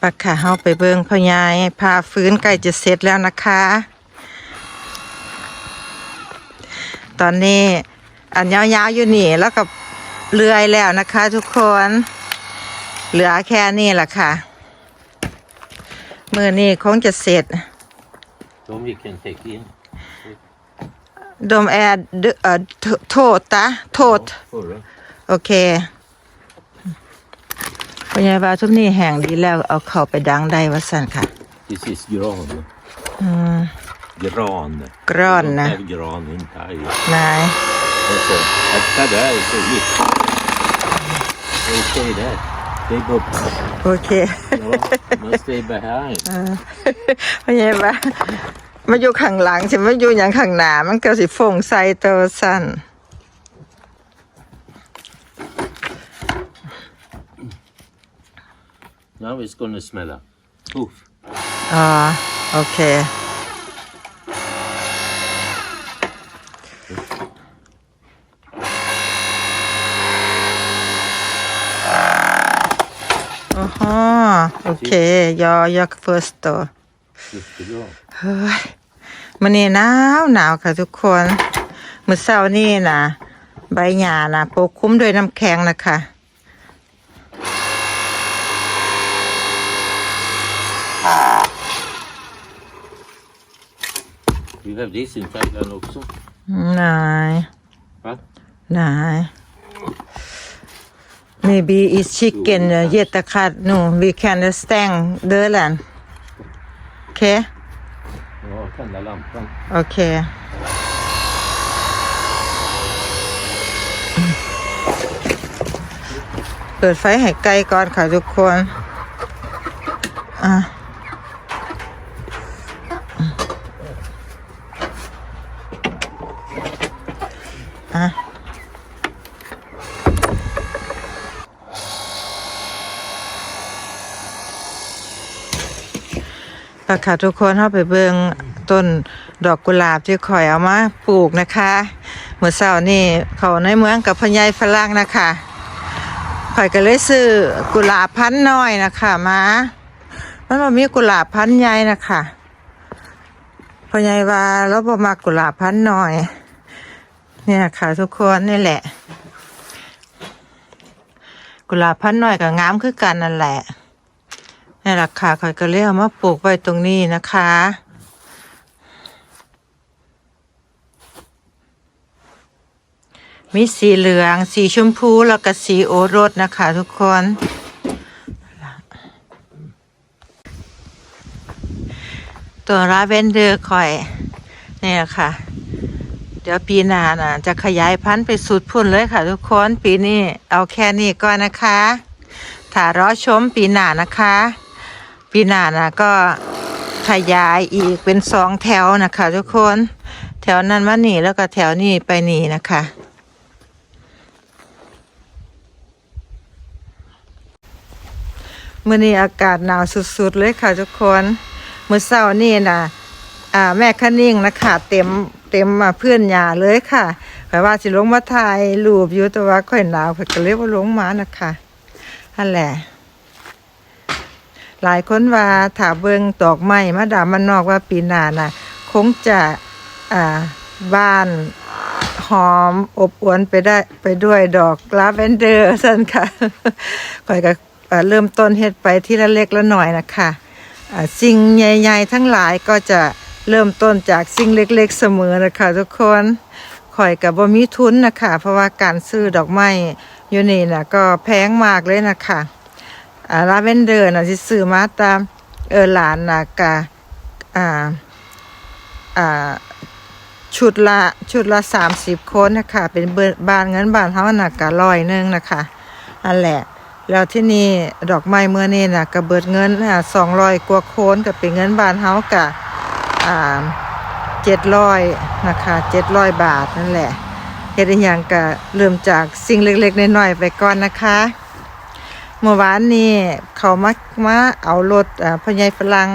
ปะค่ะเฮาไปเบิงพ่อยายพาฟื้นใกล้จะเสร็จแล้วนะคะ ตอนนี้อันยาวๆอยู่นี่แล้วก็เลื่อยแล้วนะคะ ทุกคน เหลือแค่นี้แหละค่ะมือนี้คงจะเสร็จ De vi kan take in. ดมแอร์ดเอ่อโทโทษตะโทษ Förra. โอเค พยาบาลทุกนี้แห่งดีแล้วเอาเข้าไปดังได้ว่าสั่นค่ะ This is gran. อืม Gran. Gran. De har gran in här. นาย Och så, detta där är så gift. They stay there. They go. โอเค Ja, man stay behind. พยาบาลมาอยู่ข้างหลังใช่ไหมอยู่อย่างข้างหน้ามันก็สิฟงใส่ตัวสั้น Now it's gonna smell up. Oof. อ๋อโอเค อ๋อโอเค ยอยอก first store Jättebra. เฮ้ยมันนี่หนาวหนาวค่ะทุกคนมื้อเช้านี่นะใบหญ้านะปกคลุมด้วยน้ำแข็งนะคะ You have this in Thailand också. นาย Va? นาย maybe it's chicken uh, yet the cat no we can stand the land okay Ja, tända lampan. โอเคเปิดไฟให้ไกลก่อนค่ะทุกคน อะ อะปะค่ะทุกคนเข้าไปเบิงต้นดอกกุหลาบที่ขอยเอามาปลูกนะคะเมื่อเช้านี่เขาในเมืองกับพญายฝรั่งนะคะขอยก็เลยซื้อกุหลาบพันธุ์น้อยนะคะมามันบ่มีกุหลาบพันธุ์ใหญ่นะคะพญายว่าแล้วบ่มากุหลาบพันธุ์น้อย เนี่ยค่ะทุกคนนี่แหละ กุหลาบพันธุ์น้อยกับงามคือกันนั่นแหละนี่แหละค่ะข่อยก็เลยเอามาปลูกไว้ตรงนี้นะคะมีสีเหลือง สีชมพูแล้วก็สีโอรสนะคะ ทุกคน ตัวราเวนเดอร์ข่อยนี่แหละค่ะ ดี๋ยวปีหน้าน่ะจะขยายพันธุ์ไปสุดพุ่นเลยค่ะ ทุกคนปีนี้เอาแค่นี้ก่อนนะคะถ้ารอชมปีหน้านะคะ ปีหน้านะก็ขยายอีกเป็นสองแถวนะคะ ทุกคน แถวนั้นมาหนีแล้วก็แถวนี้ไปหนีนะคะมื่อนี้อากาศหนาวสุดๆเลยค่ะทุกคนเมื่อเช้านี่นะอ่าแม่คะนิ่งนะคะเต็ม เต็มมาเพื่อนยาเลยค่ะแปลว่าสิลงมาถ่ายรูปอยู่แต่ว่าค่อยหนาวค่อยก็เลยว่าลงมานะคะนั่นแหละหลายคนว่าถาเบิงดอกไม้มาดามมันนอกว่าปีหน้าน่ะ คงจะอ่าบ้านหอมอบอวนไปได้ไปด้วยดอกลาเวนเดอร์สันค่ะข่อยก็เริ่มต้นเฮ็ดไปที่ละเล็กละหน่อยนะคะสิ่งใหญ่ ๆ ทั้งหลายก็จะ เริ่มต้นจากสิ่งเล็กๆเสมอนะคะทุกคนข่อยกับบ่มีทุนนะคะเพราะว่าการซื้อดอกไม้อยู่นี่น่ะก็แพงมากเลยนะคะอ่าลาเวนเดอร์น่ะสิซื้อมาตามเออหลานนะกะอ่าอ่าชุดละชุดละสามสิบคนนะคะเป็นเบิดบานเงินบานเฮาน่ะกะร้อยนึงนะคะอันแหละแล้วที่นี่ดอกไม้เมื่อนี้น่ะก็เบิดเงินอ่าสองร้อยกว่าโคนก็เป็นเงินบานเฮากะอ่า เจ็ดร้อยนะคะเจ็ดร้อยบาทนั่นแหละเฮ็ดอย่างก็เริ่มจากสิ่งเล็กๆน้อยๆไปก่อนนะคะเมื่อวานนี้เขามามาเอารถอ่าพ่อใหญ่ฝรั่ง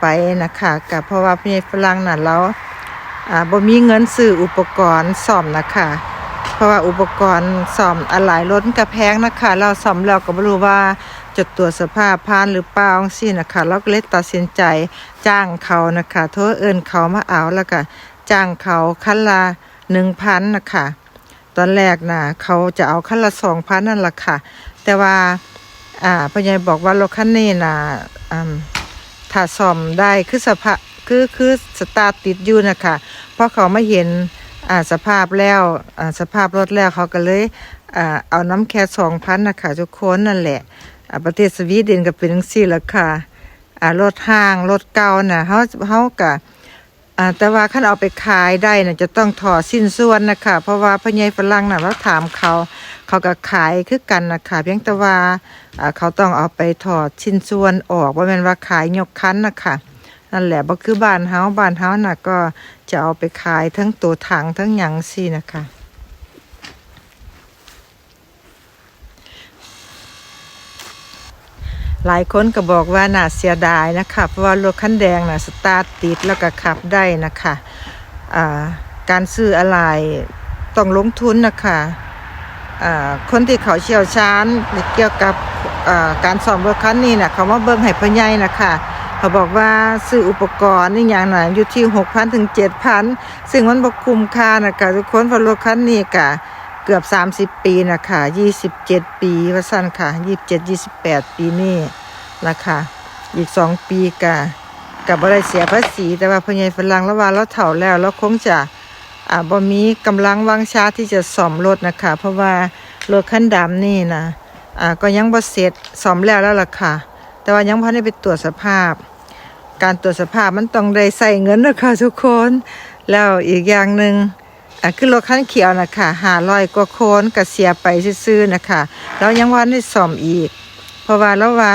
ไปนะคะกับเพราะว่าพ่อใหญ่ฝรั่งน่ะเราอ่าบ่มีเงินซื้ออุปกรณ์ซ่อมนะคะ เพราะว่าอุปกรณ์ซ่อมอะไหล่รถมันก็แพงนะคะ เราซ่อมแล้วก็บ่รู้ว่า จะตรวจสภาพผ่านหรือเปล่าสินะคะเราก็เลยตัดสินใจจ้างเขานะคะโทรเอินเขามาเอาแล้วก็จ้างเขาคันละหนึ่งพันนะคะตอนแรกนะเขาจะเอาคันละสองพันนั่นแหละค่ะ แต่ว่าอ่าพ่อใหญ่บอกว่ารถคันนี้นะอืมถ้าซ่อมได้คือสภาพคือคือสตาร์ติดอยู่นะคะเพราะเขาไม่เห็นอ่าสภาพแล้วอ่าสภาพรถแล้วเขาก็เลยอ่าเอาน้ำแค่สองพันนะคะทุกคนนั่นแหละ ประเทศสวีเดนก็เป็นจังซี่ละค่ะอ่ารถห้างรถเก่าน่ะเขาเขากะอ่าแต่ว่าขั้นเอาไปขายได้น่ะจะต้องถอดสิ้นส่วนนะคะเพราะว่าพ่อใหญ่ฝรั่งน่ะเราถามเขา เขาก็ขายคือกันนะคะเพียงแต่ว่าอ่าเขาต้องเอาไปถอดชิ้นส่วนออกว่าม่นว่าขายยกคันนะคะนั่นแหละบ่คือบ้านเฮาบ้านเฮาน่ะก็จะเอาไปขายทั้งตัวถังทั้งหยังซี่นะคะ หลายคนก็บอกว่าน่าเสียดายนะคะเพราะว่ารถคันแดงน่ะสตาร์ทติดแล้วก็ขับได้นะคะการซื้ออะไรต้องลงทุนนะคะคนที่เขาเชี่ยวชาญเกี่ยวกับการซ่อมรถคันนี้น่ะเขามาเบิ่งให้พ่อใหญ่นะคะเขาบอกว่าซื้ออุปกรณ์นี่อย่างน่ะอยู่ที่6,000ถึง7,000ซึ่งมันบ่คุ้มค่านะคะทุกคนเพราะรถคันนี้ก็เกือบ30ปีนะคะ27ปีว่าสั้นค่ะ27 28ปีนี่นะคะอีก2ปีกะกับบ่ได้เสียภาษีแต่ว่าพ่อใหญ่ฝรั่งล้วว่าเราเฒ่าแล้วเราคงจะอ่าบ่มีกำลังวังชาที่จะซ่อมรถนะคะ เพราะว่ารถคันดำนี่นะอ่าก็ยังบ่เสร็จซ่อมแล้วแล้วล่ะค่ะ แต่ว่ายังบ่ได้ไปตรวจสภาพ การตรวจสภาพมันต้องได้ใส่เงินนะคะทุกคน แล้วอีกอย่างหนึ่ง อะคือรถคันเขียวนะคะหาลอยกว่าโคนก็เสียไปซื่อๆนะคะแล้วยังว่าได้ซ่อมอีก เพราะว่าแล้วว่า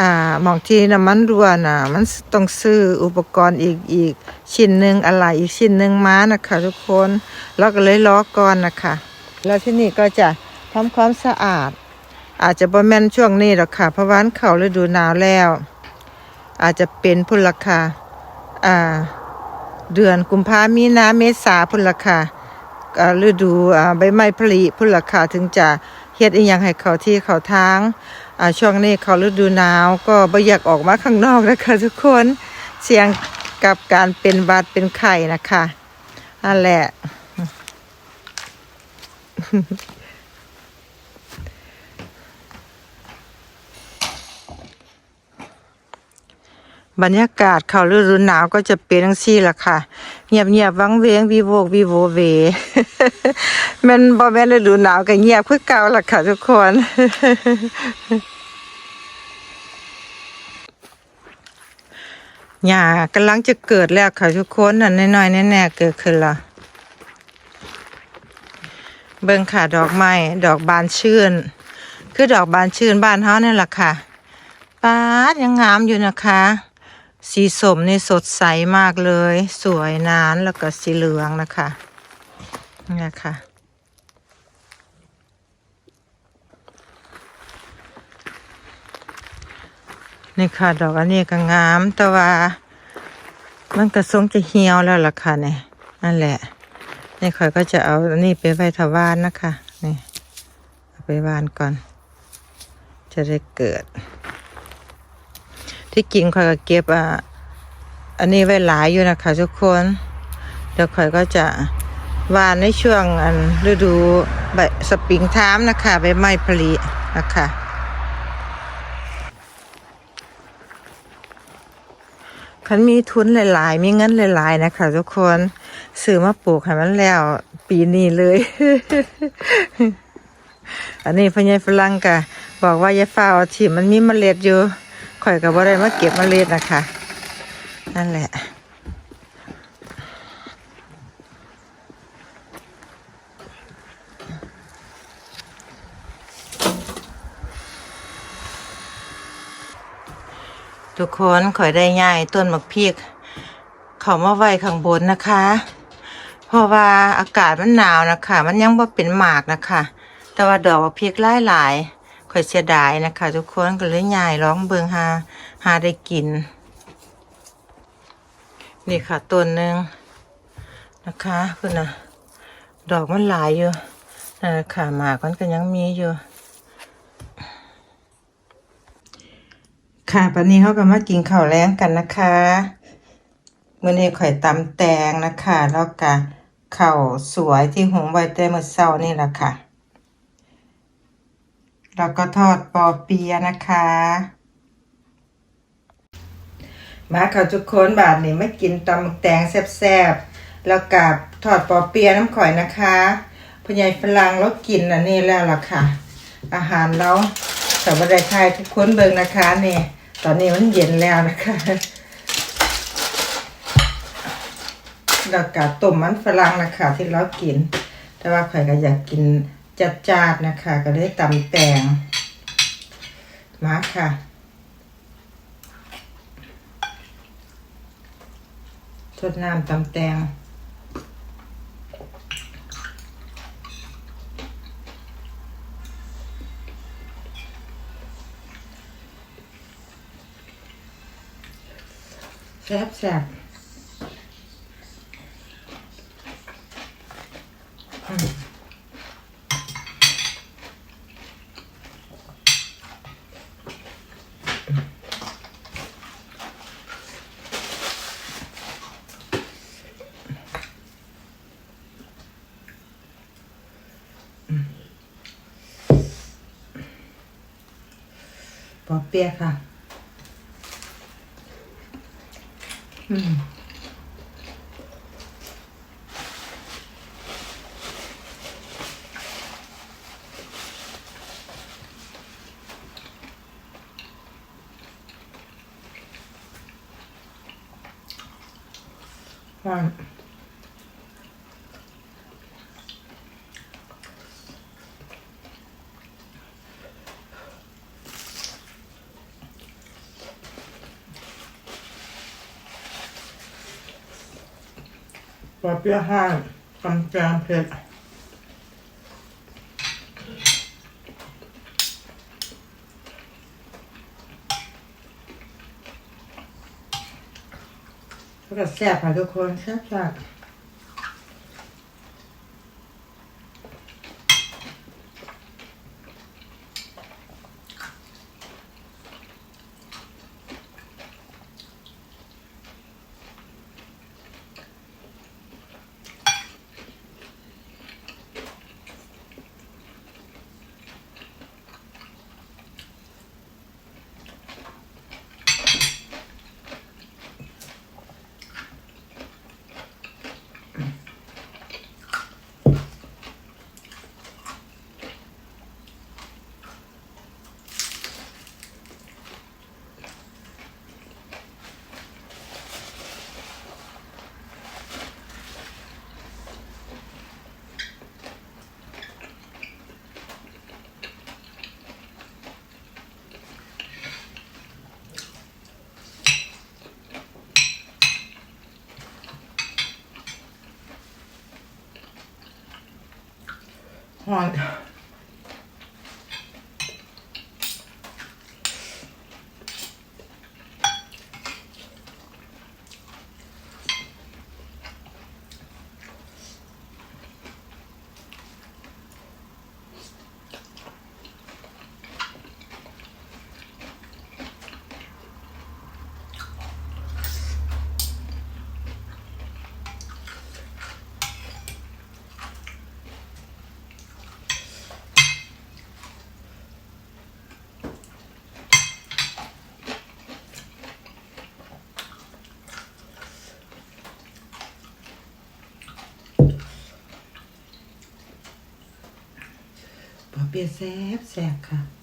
อ่าหมองที่น้ำมันรั่วน่ะมันต้องซื้ออุปกรณ์อีกอีก ชิ้นหนึ่งอะไรอีกชิ้นหนึ่งม้านะคะทุกคนแล้วก็เลยล้อก่อนนะคะ แล้วที่นี่ก็จะทำความสะอาด อาจจะประมาณช่วงนี้หรอกค่ะเพราะว่าเขาฤดูหนาวแล้ว อาจจะเป็นพุ่นราคาอ่า เดือนกุมภามีนาเมษาพุ่นละค่ะฤดูใบไม้ผลิพุ่นละค่ะถึงจะเฮ็ดอีหยังให้เขาที่เขาทางช่วงนี้เขาฤดูหนาวก็บ่อยากออกมาข้างนอกนะคะทุกคนเสี่ยงกับการเป็นบาดเป็นไข้นะคะนั่นแหละ บรรยากาศเขาฤดูหนาวก็จะเป็นทั้งซี่ล่ะค่ะ เงียบเงียบวังเวงวีโวกวีโวเวมันบ่แม่ฤดูหนาวก็เงียบคือเก่าล่ะค่ะทุกคนหญ้ากำลังจะเกิดแล้วค่ะทุกคนนั่นน้อยๆแน่ๆเกิดขึ้นละเบิ่งค่ะดอกไม้ดอกบานชื่น คือดอกบานชื่นบ้านเฮานี่แหละค่ะป้าดยังงามอยู่นะคะ สีสมนี่สดใสมากเลย สวยนานแล้วก็สีเหลืองนะคะนี่ค่ะนี่ค่ะ ดอกอันนี้ก็งามแต่ว่า มันก็ทรงจะเหี่ยวแล้วล่ะค่ะเนี่ยนั่นแหละนี่ข่อยก็จะเอาอันนี้ไปไว้ถวานนะคะนี่เอาไปวานก่อน จะได้เกิด ที่จริงข่อยก็เก็บอะอันนี้ไว้หลายอยู่นะคะทุกคน เดี๋ยวข่อยก็จะหวานในช่วงอันฤดูใบสปริงไทม์นะคะใบไม้ผลินะคะคันมีทุนหลาย ๆ มีเงินหลาย ๆ นะคะ ทุกคนซื้อมาปลูกให้มันแล้ว ปีนี้เลย อันนี้พ่อใหญ่ฝรั่งกะบอกว่ายาฟ้าเอาที่มันมีเมล็ดอยู่ ข่อยก็บ่ได้มาเก็บมเมล็ดนะคะ นั่นแหละทุกคนข่อยได้ย่ายต้นมักพริกเขามาไว้ข้างบนนะคะ เพราะว่าอากาศมันหนาวนะคะ มันยังบ่าเป็นหมากนะคะ แต่ว่าดอกมักพริกหลายหลาย อยเสียดายนะคะ ทุกคนก็เลยย่ายร้องเบิงหาหาได้กิน นี่ค่ะต้นหนึ่งนะคะคุณนะดอกมันหลายอยู่นั่นแหละค่ะหมากมันก็ยังมีอยู่ค่ะปันนี้เขาก็มากินข้าวแล้งกันนะคะมื้อนี้ข่อยตำแตงนะคะ แล้วก็ข้าวสวยที่หุงไว้แต่เมื้อเช้านี่แหละค่ะ แล้วก็ทอดปอเปียนะคะ มาค่ะทุกคนบาทนี้ไม่กินตำแตงแซ่บๆแล้วกับทอดปอเปียน้ำข่อยนะคะพ่อใหญ่ฝรั่งแล้วกินอันนี้แล้วล่ะค่ะ อาหารเราแต่บันไดไทยทุกคนเบิ่งนะคะนี่ตอนนี้มันเย็นแล้วนะคะแล้วกับต้มมันฝรั่งนะคะที่เรากิน แต่ว่าข่อยก็อยากกิน จัดๆนะคะ ก็เลยตำแตงมาค่ะทดน้ำตำแตงแซ่บแซ่บ อเปียะค่ะ อืมห พื่อเปียะห้างตำแตงเผ็ดก็แซ่บค่ะทุกคนแซ่บจั ด หว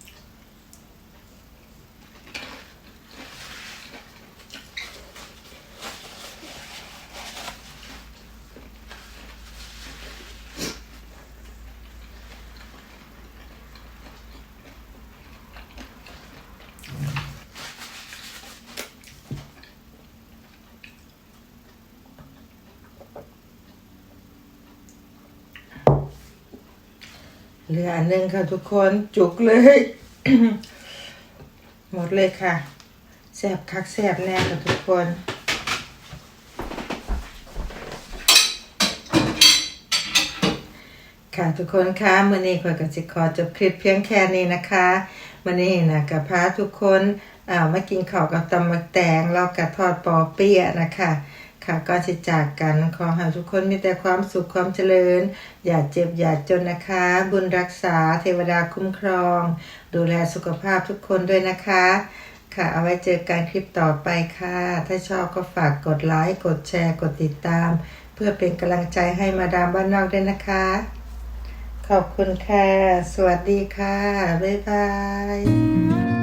เหลืออันหนึ่งค่ะทุกคนจุกเลย หมดเลยค่ะแสบคักแสบแน่ค่ะทุกคนค่ะทุกคนคะมื่อนี้ขอยก็สิขอจบคลิปเพียงแค่นี้นะคะมื่อนี้นะกับพาทุกคนอ่ามากินข้าวกับตำมักแตงแล้วกับทอดปอเปี๊ยะนะคะ ค่ะก็จะจากกันขอให้ทุกคนมีแต่ความสุขความเจริญ อย่าเจ็บอย่าจนนะคะ บุญรักษาเทวดาคุ้มครอง ดูแลสุขภาพทุกคนด้วยนะคะ ค่ะเอาไว้เจอกันคลิปต่อไปค่ะ ถ้าชอบก็ฝากกดไลค์กดแชร์กดติดตาม เพื่อเป็นกำลังใจให้มาดามบ้านนอกด้วยนะคะ ขอบคุณค่ะ สวัสดีค่ะ บ๊ายบาย